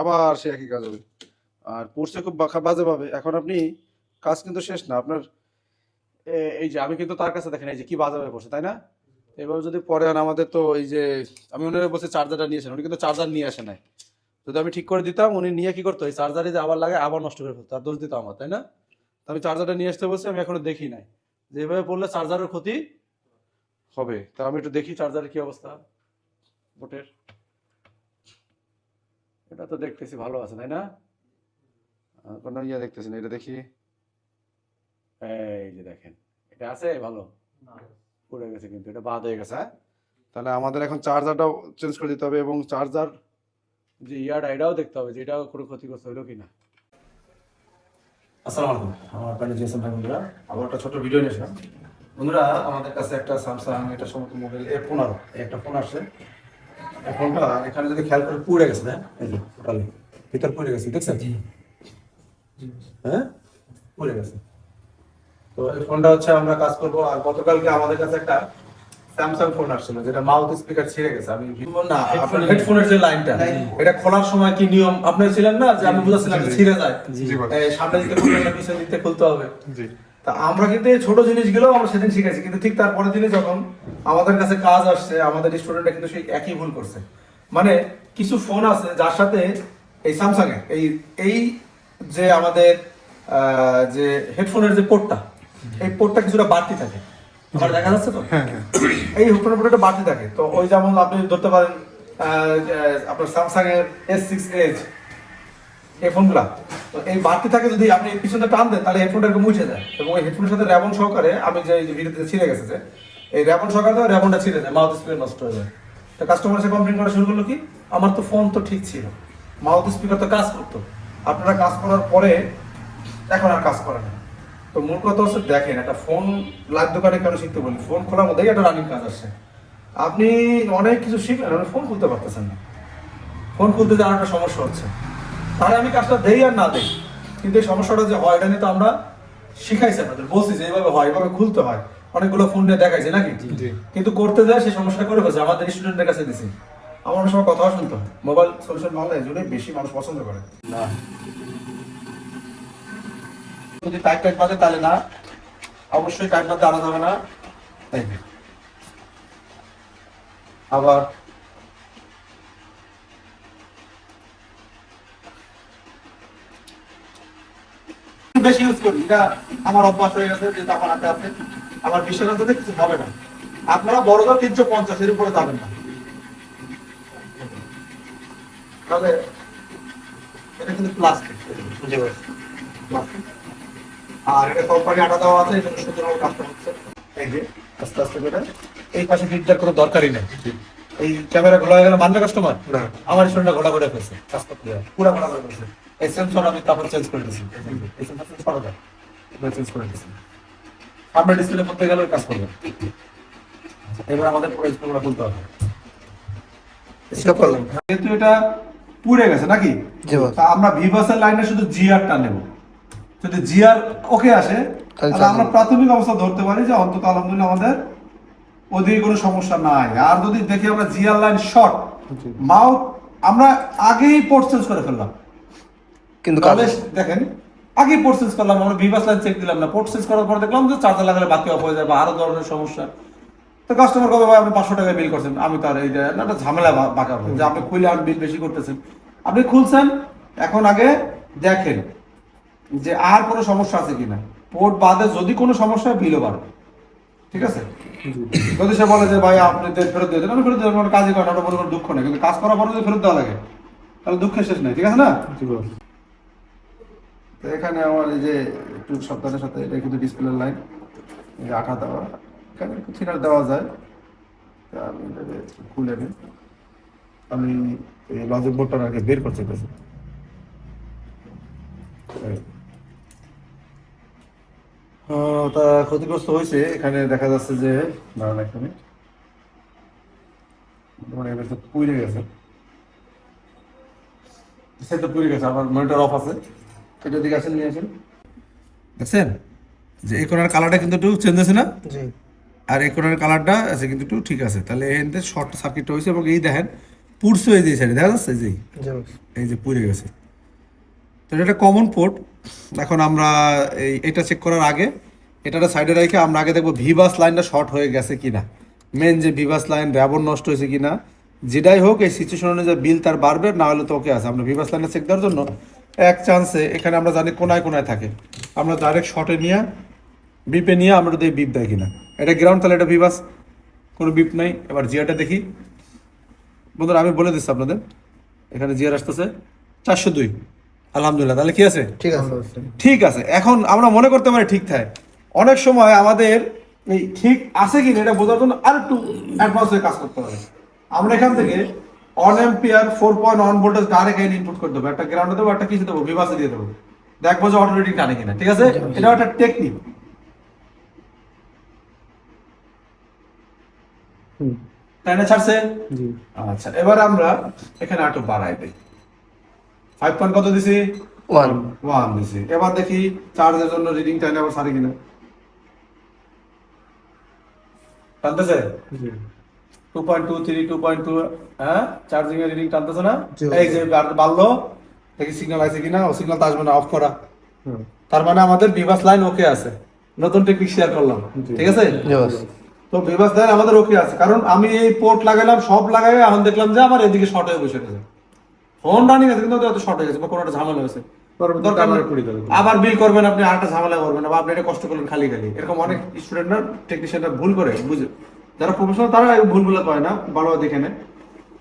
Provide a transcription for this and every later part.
আবার সে একই কাজ হবে। আর পড়ছে খুব বাজে ভাবে এখন আপনি কাজ কিন্তু শেষ না। আপনার এই যে আমি কিন্তু তার কাছে দেখেন, এই যে কি বাজে ভাবে পড়ছে, তাই না? এবার যদি পরে আর আমাদের তো এই যে, আমি ওনার বসে চার্জারটা নিয়ে আসেন। উনি কিন্তু চার্জার নিয়ে আসে নাই। যদি আমি ঠিক করে দিতাম, উনি নিয়ে কি করতো? এই চার্জারে যে আবার লাগে আবার নষ্ট করে ফেলতো। আর দোষ দিত আমার, তাই না? আমি চার্জারটা নিয়ে আসতে বলছি, আমি এখনও দেখি নাই। যে যেভাবে পড়লে চার্জারের ক্ষতি হবে। তা আমি একটু দেখি চার্জারের কি অবস্থা, বোটের। এটা তো দেখতেছি ভালো আছে তাই না? কোনো ইয়ে দেখতেছি না এটা দেখি। এই যে দেখেন এটা আছে? ভালো। পড়ে গেছে কিন্তু এটা বাদ হয়ে গেছে হ্যাঁ? তাহলে আমাদের এখন চার্জারটাও চেঞ্জ করে দিতে হবে এবং চার্জার যে ইয়ারটা এটাও দেখতে হবে যে এটাও কোনো ক্ষতিগ্রস্ত হলো কিনা। আসসালামু আলাইকুম আমার প্যান্ডে জিএসএম ভাই বন্ধুরা। আবার একটা ছোট ভিডিও নিয়ে আসলাম। বন্ধুরা আমাদের কাছে একটা স্যামসাং এটা সমস্ত মোবাইল এ পনেরো একটা ফোন আসছে। এই ফোনটা এখানে যদি খেয়াল করে পুড়ে গেছে হ্যাঁ? টোটালি। ভিতর পুড়ে গেছে দেখছেন? হ্যাঁ? পুড়ে গেছে। তো এই ফোনটা হচ্ছে আমরা কাজ করব আর গতকালকে আমাদের কাছে একটা স্যামসাং ফোন আসছিল যেটা মাউথ স্পিকার ছিঁড়ে গেছে। আমি না আপনার হেডফোনের যে লাইনটা এটা খোলার সময় কি নিয়ম? আপনি ছিলেন না যে আমি বুঝাচ্ছিলাম ছিঁড়ে যায়? সামনে না দিতে খুলতে হবে। তা আমরা কিন্তু এই ছোট জিনিসগুলো আমরা সেদিন শিখেছি। কিন্তু ঠিক তারপরের দিনে যখন আমাদের কাছে কাজ আসছে আমাদের স্টুডেন্টরা কিন্তু সেই একই ভুল করছে। মানে কিছু ফোন আছে যার সাথে এই স্যামসাং এর এই এই যে আমাদের যে হেডফোনের যে পোর্টটা এই পোর্টটা কিছুটা বাড়তি থাকে। আমার দেখা যাচ্ছে তো? এই হেডফোনের পোর্টটা বাড়তি থাকে। তো ওই যেমন আপনি ধরতে পারেন আপনার স্যামসাং এর এস সিক্স এইচ এই ফোনগুলা। তো এই বাড়তি থাকে যদি আপনি পিছনে টান দেন, তাহলে হেডফোনটা এরকম মুছে যায় এবং এই হেডফোনের সাথে র্যাবন সহকারে আমি যে ভিডিওতে ছিঁড়ে গেছে যে, এই র্যাবন সহকারে তো র্যাবনটা ছিঁড়ে যায় মাউথ স্পিকার নষ্ট হয়ে যায়। তো কাস্টমার এসে কমপ্লেন করা শুরু করল কি, আমার তো ফোন তো ঠিক ছিল। মাউথ স্পিকার তো কাজ করতো। আপনারা কাজ করার পরে এখন আর কাজ করে না। তো মূল কথা হচ্ছে দেখেন, একটা ফোন লাইভ দোকানে কেন শিখতে বলি? ফোন খোলার মধ্যেই একটা রানিং কাজ আসছে। আপনি অনেক কিছু শিখলেন ফোন খুলতে পারতেছেন না। ফোন খুলতে যাওয়ার একটা সমস্যা হচ্ছে। তাহলে আমি কাজটা দেই আর না দেই। কিন্তু এই সমস্যাটা যে হয় এটা নিয়ে তো আমরা শিখাইছি আপনাদের বলছি যে এইভাবে হয় এইভাবে খুলতে হয়। অনেকগুলো ফোন নিয়ে দেখাইছে নাকি? কিন্তু করতে যায় সেই সমস্যা করে ফেলছে। আমাদের স্টুডেন্টের কাছে দিছি। আমার অনেক সময় কথা শুনতে হয়। মোবাইল সলিউশন এই জন্যই বেশি মানুষ পছন্দ করে। না। যদি টাইট টাইট বাজে তাহলে না। অবশ্যই টাইট বাজতে আনা যাবে না। আবার বেশি ইউজ করি। এটা আমার অভ্যাস হয়ে গেছে যেটা আমার হাতে আছে আমার বিশ্বাস আছে কিছু হবে না। আপনারা বড় তিনশো পঞ্চাশ এর উপরে যাবেন না। তাহলে এটা কিন্তু প্লাস্টিক আর এটা কোম্পানি আটা দেওয়া আছে এটা সুতরাং কাজটা হচ্ছে। এই যে আস্তে আস্তে করে। এই পাশে ফিল্টার কোনো দরকারই নেই। এই ক্যামেরা ঘোলা হয়ে গেলে মানবে কাস্টমার আমার শরীরটা ঘোলা করে ফেলছে কাজ করতে যায় ঘোলা করে ফেলছে এই সেন্সর আমি তারপর চেঞ্জ করে দিয়েছি সরা যায় চেঞ্জ করে দিয়েছি আমরা ডিসপ্লে করতে গেলে কাজ করবে। এবার আমাদের পুরো খুলতে হবে। স্টপ করলাম। যেহেতু এটা পুড়ে গেছে নাকি? তা আমরা ভিভাসের লাইনে শুধু জিআরটা নেব। যদি জিআর ওকে আসে তাহলে আমরা প্রাথমিক অবস্থা ধরতে পারি যে অন্তত আলহামদুলিল্লাহ আমাদের ওদিকে কোনো সমস্যা নাই। আর যদি দেখি আমরা জিআর লাইন শর্ট মাউথ আমরা আগেই পোর্ট চেঞ্জ করে ফেললাম। কিন্তু দেখেন আগে চেঞ্জ করলাম আমরা ভিভাস লাইন চেক দিলাম না। পোর্ট করার পর দেখলাম যে চার্জার লাগালে বাকি অফ হয়ে যাবে আরও ধরনের সমস্যা। তো কাস্টমার কবে ভাই আপনি পাঁচশো টাকা বিল করছেন? আমি তার এই যে না একটা ঝামেলা বা- বাঁকা যে আপনি খুলে আর বিল বেশি করতেছেন। আপনি খুলছেন এখন আগে দেখেন যে আর কোনো সমস্যা আছে কিনা। পোর্ট বাদে যদি কোনো সমস্যা হয় বিলও বাড়বে। ঠিক আছে? যদি সে বলে যে ভাই আপনি ফেরত দিয়ে দেন আমি ফেরত দেবেন মানে কাজই করেন ওটা মনে কোনো দুঃখ নেই। কিন্তু কাজ করার পরে যদি ফেরত দেওয়া লাগে তাহলে দুঃখের শেষ নেই। ঠিক আছে না? তো এখানে আমার এই যে একটু সপ্তাহের সাথে, এটা কিন্তু ডিসপ্লে লাইন এই যে আঠা দেওয়া। এখানে একটু থিনার দেওয়া যায়। তা আমি এটাকে খুলে নিই। আমি এই লজিক বোর্ডটা আগে বের করতে চাইতেছি তা ক্ষতিগ্রস্ত হয়েছে। এখানে দেখা যাচ্ছে যে, দাঁড়ান এক মিনিট মানে পুড়ে গেছে। সে তো পুড়ে গেছে আমার মনিটর অফ আছে। এটা দিকে আসেন নিয়ে আসেন। দেখছেন? যে এই কোনার কালারটা কিন্তু একটু চেঞ্জ আছে না? আর এই কোনার কালারটা আছে কিন্তু একটু ঠিক আছে। তাহলে এখান শর্ট সার্কিটটা হয়েছে এবং এই দেখেন পুরসো এই যে সাইডে দেখা যাচ্ছে? যে। জি এই যে পুড়ে গেছে। তো এটা একটা কমন পোর্ট এখন আমরা এই এটা চেক করার আগে এটা সাইডে রেখে আমরা আগে দেখব ভিভাস লাইনটা শর্ট হয়ে গেছে কিনা। মেন যে ভিভাস লাইন র্যাবন নষ্ট হয়েছে কিনা। যেটাই হোক এই সিচুয়েশন অনুযায়ী বিল তার বাড়বে না হলে তো ওকে আছে। আমরা ভিভাস লাইনটা চেক দেওয়ার জন্য এক চান্সে এখানে আমরা জানি কোনায় কোনায় থাকে। আমরা ডাইরেক্ট শর্টে নিয়ে বিপে নিয়ে আমরা যদি বিপ দেয় কিনা। এটা গ্রাউন্ড তাহলে এটা ভিভাস কোনো বিপ নাই। এবার জিয়াটা দেখি। বন্ধুরা আমি বলে দিচ্ছি আপনাদের। এখানে জিয়ার আসতেছে। চারশো দুই। আলহামদুলিল্লাহ। তাহলে কি আছে? ঠিক আছে। ঠিক আছে। এখন আমরা মনে করতে পারি ঠিক থাকে অনেক সময় আমাদের এই ঠিক আছে কি না এটা বোঝার জন্য আর একটু অ্যাডভান্স হয়ে কাজ করতে হবে। আমরা এখান থেকে on ampere four point one voltage direct এখানে ইনপুট করে দেবো। একটা গ্রাউন্ডে দেবো একটা কিছু দেবো? বিভাসে দিয়ে দেবো। দেখব যে অটো রেটিং টানে কিনা। ঠিক আছে? এটা একটা টেকনিক হুম। টাইনে ছাড়ছে? আচ্ছা এবার আমরা এখানে একটু বাড়াই দিই। ফাইভ পয়েন্ট কত দিছি? ওয়ান ওয়ান দিছি। এবার দেখি চার্জের জন্য রিডিং টাইনে আবার সারি কিনা। টানতেছে জি। Two point two three two point two হ্যাঁ? চার্জিং এর রিডিং টানতেছে না? এই যে বাড়লো দেখি সিগন্যাল আছে কিনা? ও সিগন্যাল তো আসবে না অফ করা। তার মানে আমাদের বিভাস লাইন ওকে আছে। নতুন টেকনিক শেয়ার করলাম। ঠিক আছে? তো বিভাস লাইন আমাদের ওকে আছে। কারণ আমি এই পোর্ট লাগাইলাম সব লাগাই এখন দেখলাম যে আমার এদিকে শর্ট হয়ে বসে গেছে। ফোন রানিং আছে কিন্তু শর্ট হয়ে গেছে বা কোনো একটা ঝামেলা হয়েছে। আবার বিল করবেন আপনি আরেকটা ঝামেলা করবেন বা আপনি এটা কষ্ট করলেন খালি খালি। এরকম অনেক স্টুডেন্টরা টেকনিশিয়ানরা ভুল করে বুঝে যারা প্রফেশনাল তারা ভুলগুলো করে না, ভালোভাবে দেখে নেয়।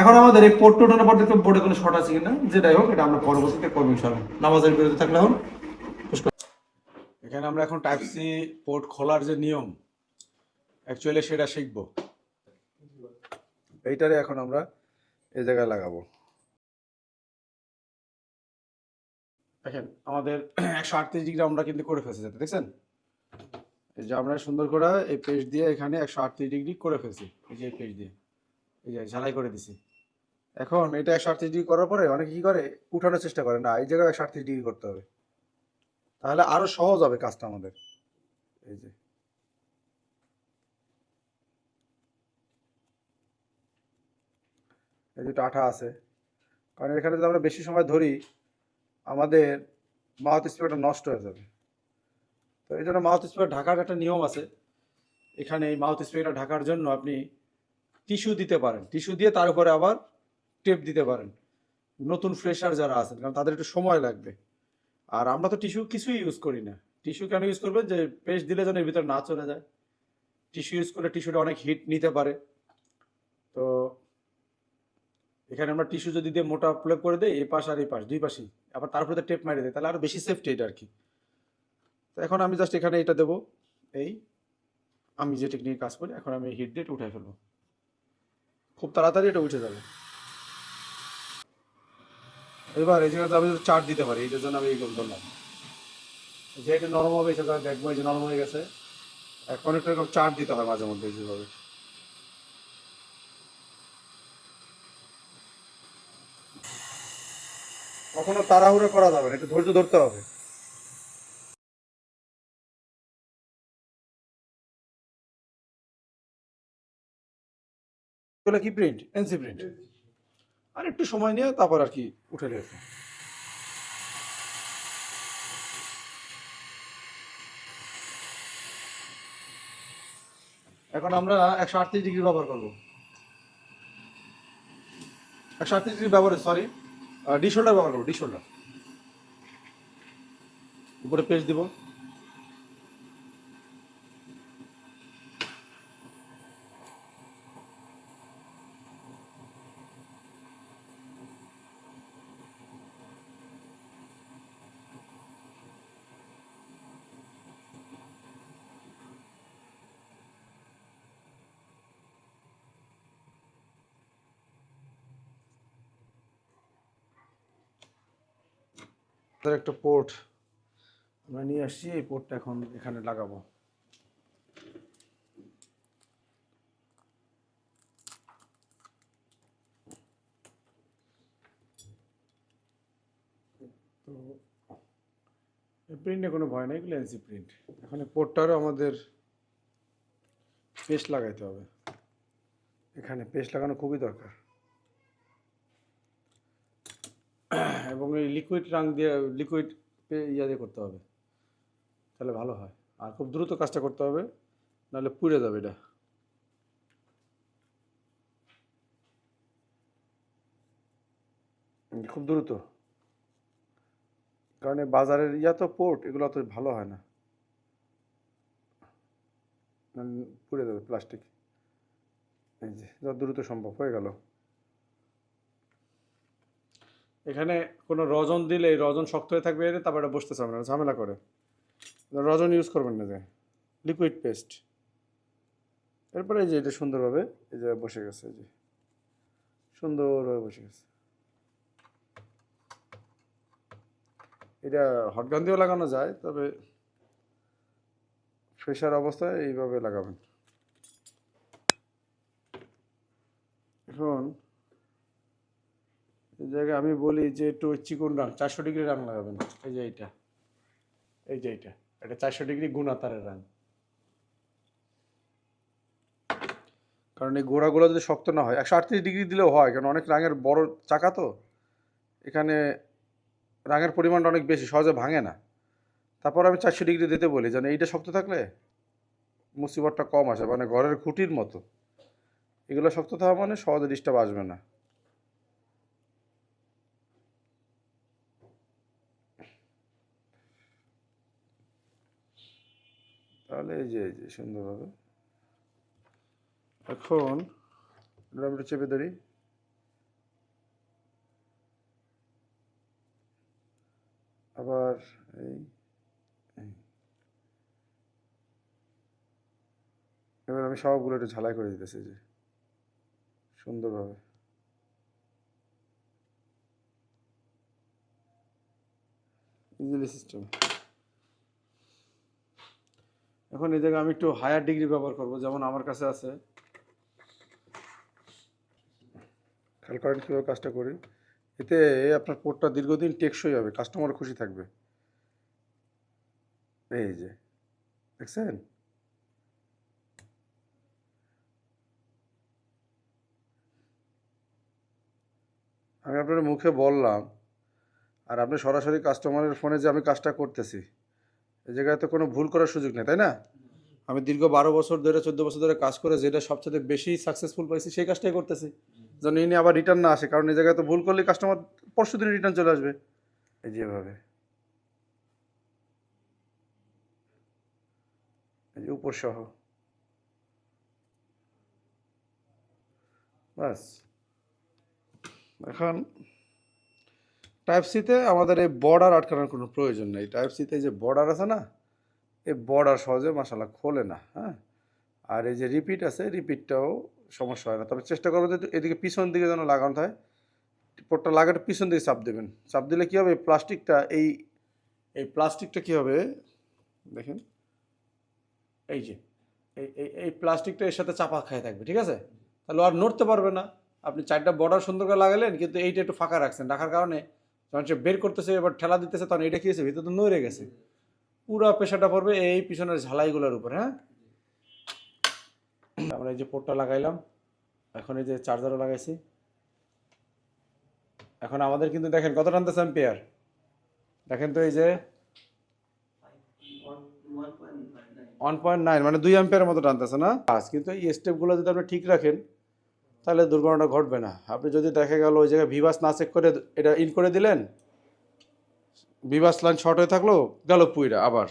এখন আমাদের এই পোর্ট টোটানোর পর দেখতে বোর্ডে কোনো শর্ট আছে কিনা যেটাই হোক, এটা আমরা পরবর্তীতে করব ইনশাল্লাহ নামাজের বিরতি থাকলে এখন এখানে আমরা এখন টাইপ সি পোর্ট খোলার যে নিয়ম অ্যাকচুয়ালি সেটা শিখব। এইটারে এখন আমরা এই জায়গায় লাগাবো। দেখেন, আমাদের একশো আটত্রিশ ডিগ্রি আমরা কিন্তু করে ফেলছি, দেখছেন? এই যে আমরা সুন্দর করে এই পেস্ট দিয়ে এখানে একশো আটত্রিশ ডিগ্রি করে ফেলছি। এই যে পেস্ট দিয়ে। এই যে ঝালাই করে দিছি। এখন এটা একশো আটত্রিশ ডিগ্রি করার পরে অনেকে কি করে? উঠানোর চেষ্টা করে না, এই জায়গায় একশো আটত্রিশ ডিগ্রি করতে হবে। তাহলে আরও সহজ হবে কাজটা আমাদের। এই যে। এই যে টাটা আছে। কারণ এখানে যদি আমরা বেশি সময় ধরি, আমাদের মাউথ স্পিকারটা নষ্ট হয়ে যাবে। তো এই জন্য মাউথ স্প্রে ঢাকার একটা নিয়ম আছে। এখানে এই মাউথ স্প্রেটা ঢাকার জন্য আপনি টিস্যু দিতে পারেন। টিস্যু দিয়ে তার উপরে আবার টেপ দিতে পারেন। নতুন ফ্রেশার যারা আছেন, কারণ তাদের একটু সময় লাগবে। আর আমরা তো টিস্যু কিছুই ইউজ করি না। টিস্যু কেন ইউজ করবেন? যে পেস্ট দিলে যেন এর ভিতরে না চলে যায়। টিস্যু ইউজ করলে টিস্যুটা অনেক হিট নিতে পারে। তো এখানে আমরা টিস্যু যদি দিয়ে মোটা প্রয়োগ করে দেই এই পাশ আর এই পাশ, দুই পাশেই। আবার তারপরে টেপ মারি দেয়, তাহলে আরও বেশি সেফটি এটা আর কি। তো এখন আমি জাস্ট এখানে এটা দেবো। এই, আমি যে টেকনিক কাজ করি, এখন আমি হিট ডেট উঠে ফেলব। খুব তাড়াতাড়ি এটা উঠে যাবে। এবার এই জায়গাতে আমি চার্ট দিতে পারি এটার জন্য আমি এইগুলো ধরলাম। যে এটা নরম হবে, সেটা দেখব যে নরম হয়ে গেছে। এখন একটু এরকম চার্ট দিতে হয় মাঝে মধ্যে যেভাবে। কখনো তাড়াহুড়ো করা যাবে না, একটু ধৈর্য ধরতে হবে। এগুলো কি প্রিন্ট এনসি প্রিন্ট আর একটু সময় নিয়ে তারপর আর কি উঠে রেখে এখন আমরা একশো আটত্রিশ ডিগ্রি ব্যবহার করব। একশো আটত্রিশ ডিগ্রি ব্যবহার সরি ডিশোল্ডার ব্যবহার করব ডিশোল্ডার উপরে পেস্ট দিব। তাদের একটা পোর্ট আমরা নিয়ে আসছি, এই পোর্টটা এখন এখানে লাগাবো। তো প্রিন্টে কোনো ভয় নেই, এগুলো এনসি প্রিন্ট এখানে পোর্টটারও আমাদের পেস্ট লাগাইতে হবে। এখানে পেস্ট লাগানো খুবই দরকার। এবং এই লিকুইড রাং দিয়ে লিকুইড ইয়া দিয়ে করতে হবে। তাহলে ভালো হয়। আর খুব দ্রুত কাজটা করতে হবে, নাহলে পুড়ে যাবে এটা। খুব দ্রুত। কারণ বাজারের ইয়া তো পোর্ট এগুলো তো ভালো হয় না। পুড়ে যাবে প্লাস্টিক এই যে, যত দ্রুত সম্ভব হয়ে গেল। এখানে কোনো রজন দিলে এই রজন শক্ত হয়ে থাকবে, এর তারপর এটা বসতে চাবে না ঝামেলা করে। রজন ইউজ করবেন না যে লিকুইড পেস্ট এরপরে এই যে এটা সুন্দরভাবে এই যে বসে গেছে, এই যে সুন্দরভাবে বসে গেছে। এটা হটগান দিয়েও লাগানো যায়, তবে ফ্রেশার অবস্থায় এইভাবে লাগাবেন। এখন জায়গায় আমি বলি যে একটু চিকন রাং, চারশো ডিগ্রি রাং লাগাবেন। এই যে এইটা। এই যে এইটা। এটা চারশো ডিগ্রি গুণাতারের রাং। কারণ এই গোড়াগুলো যদি শক্ত না হয়, একশো আটত্রিশ ডিগ্রি দিলেও হয়, কারণ অনেক রাঙের বড় চাকা তো। এখানে রাঙের পরিমাণটা অনেক বেশি, সহজে ভাঙে না। তারপর আমি চারশো ডিগ্রি দিতে বলি, যেন এইটা শক্ত থাকলে মুসিবতটা কম আসে মানে ঘরের খুঁটির মতো। এগুলো শক্ত থাকা মানে সহজে ডিস্টার্ব আসবে না। তাহলে এই যে এই যে, সুন্দরভাবে। এখন এটা আমি একটু চেপে ধরি। আবার এই। এবার আমি সবগুলো একটু ঝালাই করে দিতেছি যে, সুন্দরভাবে। ইজিলি সিস্টেম এখন এই জায়গায় আমি একটু হায়ার ডিগ্রি ব্যবহার করব, যেমন আমার কাছে আছে। খেয়াল করেন কীভাবে কাজটা করি এতে আপনার পোর্টটা দীর্ঘদিন টেকসই হবে কাস্টমার খুশি থাকবে। এই যে, দেখছেন? আমি আপনার মুখে বললাম, আর আপনি সরাসরি কাস্টমারের ফোনে যে আমি কাজটা করতেছি। এই জায়গায় তো কোনো ভুল করার সুযোগ নেই তাই না? আমি দীর্ঘ বারো বছর ধরে চোদ্দ বছর ধরে কাজ করে যেটা সবচেয়ে বেশি সাকসেসফুল পাইছি সেই কাজটাই করতেছি। যেন ইনি আবার রিটার্ন না আসে কারণ এই জায়গায় তো ভুল করলে কাস্টমার পরশু দিনে রিটার্ন চলে আসবে। এই যেভাবে এই যে উপর সহ। বাস এখন টাইপ সিতে আমাদের এই বর্ডার আটকানোর কোনো প্রয়োজন নেই। টাইপ সিতে যে বর্ডার আছে না, এই বর্ডার সহজে মশালা খোলে না হ্যাঁ? আর এই যে রিপিট আছে রিপিটটাও সমস্যা হয় না। তবে চেষ্টা করব যে এদিকে পিছন দিকে যেন লাগানো হয় পোটটা লাগাটা পিছন দিকে চাপ দেবেন। চাপ দিলে কী হবে? প্লাস্টিকটা এই এই প্লাস্টিকটা কী হবে? দেখেন। এই যে, এই এই প্লাস্টিকটা এর সাথে চাপা খায় থাকবে, ঠিক আছে? তাহলে আর নড়তে পারবে না। আপনি চারটা বর্ডার সুন্দর করে লাগালেন, কিন্তু এইটা একটু ফাঁকা রাখছেন। রাখার কারণে যখন সে বের করতেছে, এবার ঠেলা দিতেছে, তখন এটা কি হয়েছে? ভিতরে তো নড়ে গেছে। পুরো পেশাটা পড়বে এই পিছনের ঝালাইগুলোর উপর হ্যাঁ? আমরা এই যে পোর্টটা লাগাইলাম, এখন এই যে চার্জারও লাগাইছি। এখন আমাদের কিন্তু দেখেন কত টানতেছে অ্যাম্পিয়ার দেখেন তো এই যে ওয়ান পয়েন্ট নাইন মানে দুই অ্যাম্পিয়ারের মতো টানতেছে না? কিন্তু এই স্টেপগুলো যদি আপনি ঠিক রাখেন তাহলে দুর্ঘটনা ঘটবে না। আপনি যদি দেখা গেল ওই জায়গায় ভিভাস না চেক করে এটা ইন করে দিলেন ভিভাস লাইন শর্ট হয়ে থাকল, গেল পুইরা আবার।